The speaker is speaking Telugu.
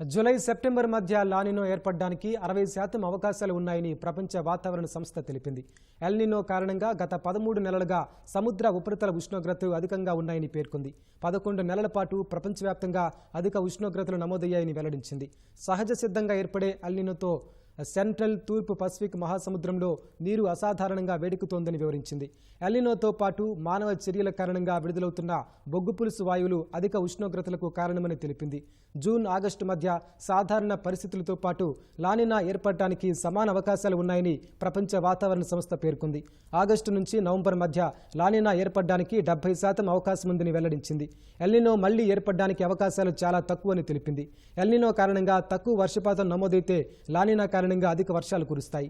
జూలై సెప్టెంబర్ మధ్య లానినో ఏర్పడడానికి అరవై శాతం అవకాశాలు ఉన్నాయని ప్రపంచ వాతావరణ సంస్థ తెలిపింది. ఎల్నినో కారణంగా గత పదమూడు నెలలుగా సముద్ర ఉపరితల ఉష్ణోగ్రతలు అధికంగా ఉన్నాయని పేర్కొంది. పదకొండు నెలల పాటు ప్రపంచవ్యాప్తంగా అధిక ఉష్ణోగ్రతలు నమోదయ్యాయని వెల్లడించింది. సహజ సిద్ధంగా ఏర్పడే ఎల్నినోతో సెంట్రల్ తూర్పు పసిఫిక్ మహాసముద్రంలో నీరు అసాధారణంగా వేడెక్కుతోందని వివరించింది. ఎలినోతో పాటు మానవ చర్యల కారణంగా విడుదలవుతున్న బొగ్గు పులుసు వాయువులు అధిక ఉష్ణోగ్రతలకు కారణమని తెలిపింది. జూన్ ఆగస్టు మధ్య సాధారణ పరిస్థితులతో పాటు లానినా ఏర్పడటానికి సమాన అవకాశాలు ఉన్నాయని ప్రపంచ వాతావరణ సంస్థ పేర్కొంది. ఆగస్టు నుంచి నవంబర్ మధ్య లానినా ఏర్పడడానికి డెబ్బై శాతం అవకాశం ఉందని వెల్లడించింది. ఎల్నినో మళ్ళీ ఏర్పడడానికి అవకాశాలు చాలా తక్కువని తెలిపింది. ఎల్నినో కారణంగా తక్కువ వర్షపాతం నమోదైతే లానినా కారణంగా అధిక వర్షాలు కురుస్తాయి.